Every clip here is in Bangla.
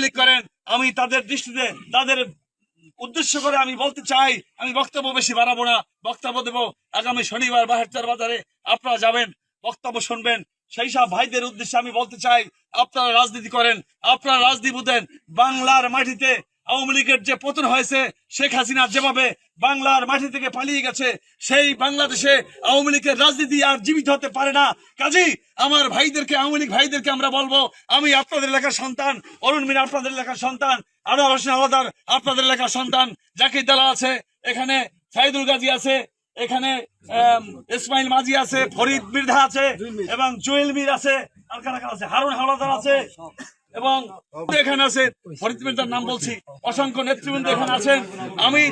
লীগ করেন, আমি তাদের দৃষ্টিতে, তাদের উদ্দেশ্য করে আমি বলতে চাই, আমি বক্তব্য বেশি বাড়াবো না। বক্তব্য দেবো আগামী শনিবার বাহাত্তর বাজারে। আপনারা যাবেন, বক্তব্য শুনবেন। সেই সব ভাইদের উদ্দেশ্যে আমি বলতে চাই, আপনারা রাজনীতি করেন, আপনারা রাজনীতি বুঝেন। বাংলার মাটিতে আওয়ামী লীগের যে পতন হয়েছে, শেখ হাসিনা যেভাবে বাংলার মাটি থেকে পালিয়ে গেছে, সেই বাংলাদেশে আওয়ামী লীগের রাজনীতি আর জীবিত হতে পারে না। কাজী, আমার ভাইদেরকে, আওয়ামী লীগ ভাইদেরকে আমরা বলব, আমি আপনাদের এলাকার সন্তান, অরুণ মিনা আপনাদের এলাকার সন্তান আনোয়ার হোসেন আলাদার আপনাদের এলাকার সন্তান, জাকির দালা আছে, এখানে সাইদুল গাজী আছে, এখানে ইসমাইল মাঝি আছে, ফরিদ মির্ধা আছে, এবং জুয়েল মির আছে, আর কারা আছে? হারুন হাওলাদার আছে এবং এখানে আছে ফরিদ নাম বলছি। অসংখ্য নেতৃবৃন্দ এখানে আছেন। আমি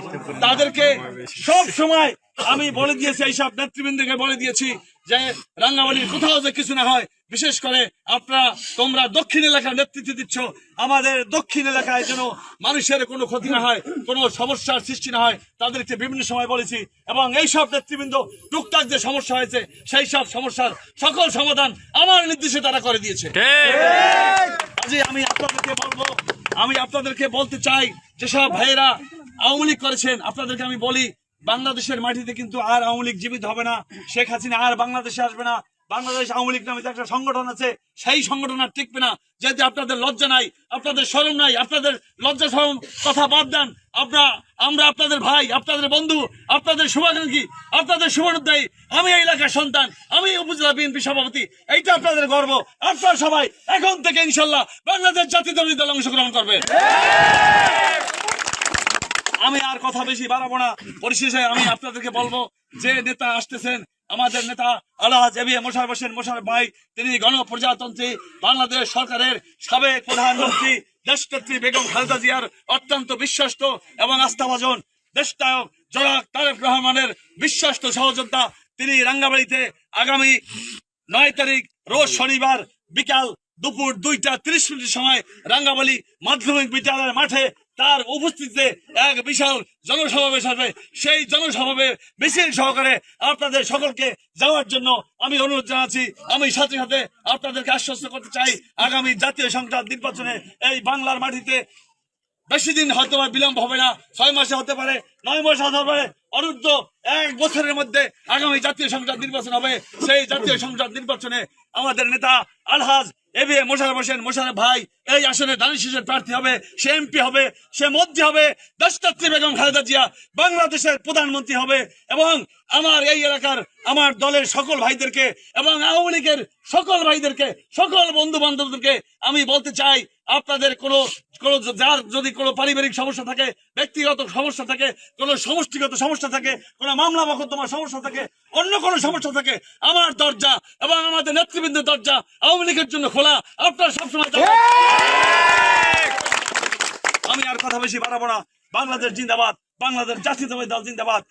তাদেরকে সব সময় আমি বলে দিয়েছি এইসব নেতৃবৃন্দকে বলে দিয়েছি যে রাঙ্গামালির কোথাও যে কিছু না হয়, বিশেষ করে আপনারা, তোমরা দক্ষিণ এলাকার নেতৃত্ব দিচ্ছ। আমাদের দক্ষিণ এলাকায় যেন মানুষের কোনো ক্ষতি না হয়, কোনো সমস্যার সৃষ্টি না হয়, তাদেরকে বিভিন্ন সময় বলেছি। এবং এই সব নেতৃবৃন্দ টুকটাক যে সমস্যা হয়েছে, সেই সব সমস্যার সকল সমাধান আমার নির্দেশে তারা করে দিয়েছে কাজে আমি আপনাদেরকে বলব আমি আপনাদেরকে বলতে চাই যেসব ভাইয়েরা আওয়ামী লীগ করেছেন, আপনাদেরকে আমি বলি, বাংলাদেশের মাটিতে কিন্তু আর আওয়ামী লীগ জীবিত হবে না, শেখ হাসিনা আর বাংলাদেশে আসবে না। বাংলাদেশ আওয়ামী লীগ নামে একটা সংগঠন আছে, সেই সংগঠন আর টিকবে না। যেহেতু আপনাদের লজ্জা নাই, আপনাদের শরম নাই, আপনাদের লজ্জা শরম কথা বাদ দেন। আপনারা, আমরা আপনাদের ভাই, আপনাদের বন্ধু, আপনাদের শুভাকাঙ্ক্ষী, আপনাদের শুভানুদ্দায়ী আমি এই এলাকার সন্তান, আমি উপজেলা বিএনপি সভাপতি, এইটা আপনাদের গর্ব। আপনারা সবাই এখন থেকে ইনশাল্লাহ বাংলাদেশ জাতীয়তাবাদী দল অংশগ্রহণ করবে। আমি আর কথা বেশি বাড়াবো না। পরিশেষে আমি আপনাদেরকে বলব, যে নেতা আসতেছেন আমাদের নেতা আল্লাহ জেবি মোশার হোসেন মোশার ভাই, তিনি গণপ্রজাতন্ত্রী, বাংলাদেশ সরকারের সাবেক প্রধানমন্ত্রী, দেশনেত্রী বেগম খালেদা জিয়ার অত্যন্ত বিশ্বস্ত এবং আস্থাভাজন দেশনায়ক জনাব তারেক রহমানের বিশ্বস্ত সহযোদ্ধা। তিনি রাঙ্গাবাড়িতে আগামী নয় তারিখ রোজ শনিবার বিকাল দুপুর দুইটা তিরিশ মিনিটের সময় রাঙ্গাবালি মাধ্যমিক বিদ্যালয়ের মাঠে তার উপস্থিতিতে এক বিশাল জনসমাবেশ হবে। সেই জনসমাবেশ মিছিল সহকারে আপনাদের সকলকে যাওয়ার জন্য আমি অনুরোধ জানাচ্ছি। আমি সাথে সাথে আপনাদেরকে আশ্বস্ত করতে চাই। আগামী জাতীয় সংসদ নির্বাচনে এই বাংলার মাটিতে বেশি দিন হয়তো বিলম্ব হবে না, ছয় মাসে হতে পারে, নয় মাসে হতে পারে, অনূর্ধ্ব এক বছরের মধ্যে আগামী জাতীয় সংসদ নির্বাচন হবে। সেই জাতীয় সংসদ নির্বাচনে আমাদের নেতা আলহাজ A B A Mosharraf Hossain, Mosharraf ভাই, এই আসনে প্রার্থী হবে, সে এমপি হবে, সে মন্ত্রী হবে দেশনেত্রী বেগম খালেদা জিয়া বাংলাদেশের প্রধানমন্ত্রী হবে এবং আমার এই এলাকার আমার দলের সকল ভাইদেরকে এবং আওয়ামী লীগের সকল ভাইদেরকে, সকল বন্ধু বান্ধবদেরকে আমি বলতে চাই, আপনাদের কোনো কোনো যার যদি কোনো পারিবারিক সমস্যা থাকে ব্যক্তিগত সমস্যা থাকে কোনো সমষ্টিগত সমস্যা থাকে কোনো মামলা মকদ্দমার সমস্যা থাকে অন্য কোনো সমস্যা থাকে আমার দরজা এবং আমাদের নেতৃবৃন্দের দরজা আওয়ামী লীগের জন্য খোলা। আপনারা সবসময় আমি আর কথা বেশি বাড়াবো না। বাংলাদেশ জিন্দাবাদ। বাংলাদেশ জাতীয়তাবাদী দল জিন্দাবাদ।